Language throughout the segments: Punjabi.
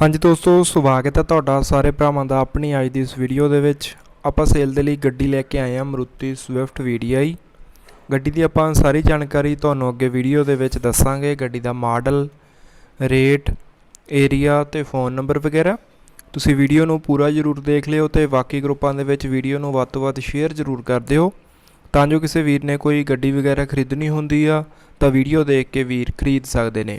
ਹਾਂਜੀ ਦੋਸਤੋ, ਸਵਾਗਤ ਹੈ ਤੁਹਾਡਾ ਸਾਰੇ ਭਰਾਵਾਂ ਦਾ ਆਪਣੀ ਅੱਜ ਦੀ ਇਸ ਵੀਡੀਓ ਦੇ ਵਿੱਚ। ਆਪਾਂ ਸੇਲ ਦੇ ਲਈ ਗੱਡੀ ਲੈ ਕੇ ਆਏ ਹਾਂ ਮਰੂਤੀ ਸਵਿਫਟ VDI ਗੱਡੀ ਦੀ ਆਪਾਂ ਸਾਰੀ ਜਾਣਕਾਰੀ ਤੁਹਾਨੂੰ ਅੱਗੇ ਵੀਡੀਓ ਦੇ ਵਿੱਚ ਦੱਸਾਂਗੇ। ਗੱਡੀ ਦਾ ਮਾਡਲ ਰੇਟ ਏਰੀਆ ਤੇ ਫੋਨ ਨੰਬਰ ਵਗੈਰਾ। ਤੁਸੀਂ ਵੀਡੀਓ ਨੂੰ ਪੂਰਾ ਜ਼ਰੂਰ ਦੇਖ ਲਿਓ ਤੇ ਬਾਕੀ ਗਰੁੱਪਾਂ ਦੇ ਵਿੱਚ ਵੀਡੀਓ ਨੂੰ ਵੱਧ ਤੋਂ ਵੱਧ ਸ਼ੇਅਰ ਜ਼ਰੂਰ ਕਰ ਦਿਓ। ਤਾਂ ਜੋ ਕਿਸੇ ਵੀਰ ਨੇ ਕੋਈ ਗੱਡੀ ਵਗੈਰਾ ਖਰੀਦਣੀ ਹੁੰਦੀ ਆ, ਤਾਂ ਵੀਡੀਓ ਦੇਖ ਕੇ ਵੀਰ ਖਰੀਦ ਸਕਦੇ ਨੇ।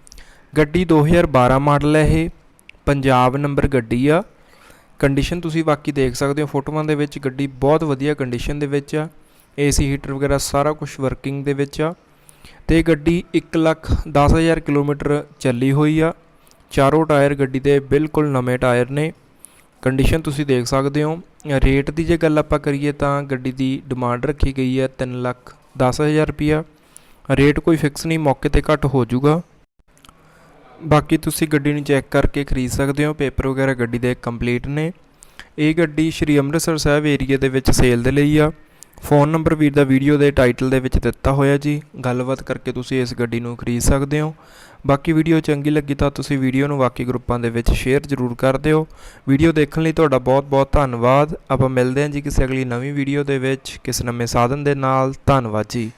ਗੱਡੀ 2012 ਮਾਡਲ ਹੈ ਇਹ, ਪੰਜਾਬ ਨੰਬਰ ਗੱਡੀ ਆ। ਕੰਡੀਸ਼ਨ ਤੁਸੀਂ ਬਾਕੀ ਦੇਖ ਸਕਦੇ ਹੋ, ਫੋਟੋਆਂ ਦੇ ਵਿੱਚ ਗੱਡੀ ਬਹੁਤ ਵਧੀਆ ਕੰਡੀਸ਼ਨ ਦੇ ਵਿੱਚ ਆ। ਏਸੀ, ਹੀਟਰ ਵਗੈਰਾ ਸਾਰਾ ਕੁਝ ਵਰਕਿੰਗ ਦੇ ਵਿੱਚ ਆ। ਤੇ ਗੱਡੀ 1 ਲੱਖ 10000 ਕਿਲੋਮੀਟਰ ਚੱਲੀ ਹੋਈ ਆ। ਚਾਰੋਂ ਟਾਇਰ ਗੱਡੀ ਦੇ ਬਿਲਕੁਲ ਨਵੇਂ ਟਾਇਰ ਨੇ। ਕੰਡੀਸ਼ਨ ਤੁਸੀਂ ਦੇਖ ਸਕਦੇ ਹੋ। ਰੇਟ ਦੀ ਜੇ ਗੱਲ ਆਪਾਂ ਕਰੀਏ ਤਾਂ ਗੱਡੀ ਦੀ ਡਿਮਾਂਡ ਰੱਖੀ ਗਈ ਹੈ 3 ਲੱਖ 10000 ਰੁਪਿਆ ਰੇਟ ਕੋਈ ਫਿਕਸ ਨਹੀਂ, ਮੌਕੇ ਤੇ ਘੱਟ ਹੋ ਜਾਊਗਾ। ਬਾਕੀ ਤੁਸੀਂ ਗੱਡੀ ਨੂੰ ਚੈੱਕ ਕਰਕੇ ਖਰੀਦ ਸਕਦੇ ਹੋ। ਪੇਪਰ ਵਗੈਰਾ ਗੱਡੀ ਦੇ ਕੰਪਲੀਟ ਨੇ। ਇਹ ਗੱਡੀ ਸ਼੍ਰੀ ਅੰਮ੍ਰਿਤਸਰ ਸਾਹਿਬ ਏਰੀਆ ਦੇ ਵਿੱਚ ਸੇਲ ਦੇ ਲਈ ਆ। ਫੋਨ ਨੰਬਰ ਵੀਰ ਦਾ ਵੀਡੀਓ ਦੇ ਟਾਈਟਲ ਦੇ ਵਿੱਚ ਦਿੱਤਾ ਹੋਇਆ ਜੀ। ਗੱਲਬਾਤ ਕਰਕੇ ਤੁਸੀਂ ਇਸ ਗੱਡੀ ਨੂੰ ਖਰੀਦ ਸਕਦੇ ਹੋ। ਬਾਕੀ ਵੀਡੀਓ ਚੰਗੀ ਲੱਗੀ ਤਾਂ ਤੁਸੀਂ ਵੀਡੀਓ ਨੂੰ ਬਾਕੀ ਗਰੁੱਪਾਂ ਦੇ ਵਿੱਚ ਸ਼ੇਅਰ ਜ਼ਰੂਰ ਕਰ ਦਿਓ। ਵੀਡੀਓ ਦੇਖਣ ਲਈ ਤੁਹਾਡਾ ਬਹੁਤ ਬਹੁਤ ਧੰਨਵਾਦ। ਆਪਾਂ ਮਿਲਦੇ ਹਾਂ ਜੀ ਕਿਸੇ ਅਗਲੀ ਨਵੀਂ ਵੀਡੀਓ ਦੇ ਵਿੱਚ। ਕਿਸੇ ਨਵੇਂ ਸਾਧਨ ਦੇ ਨਾਲ। ਧੰਨਵਾਦ ਜੀ।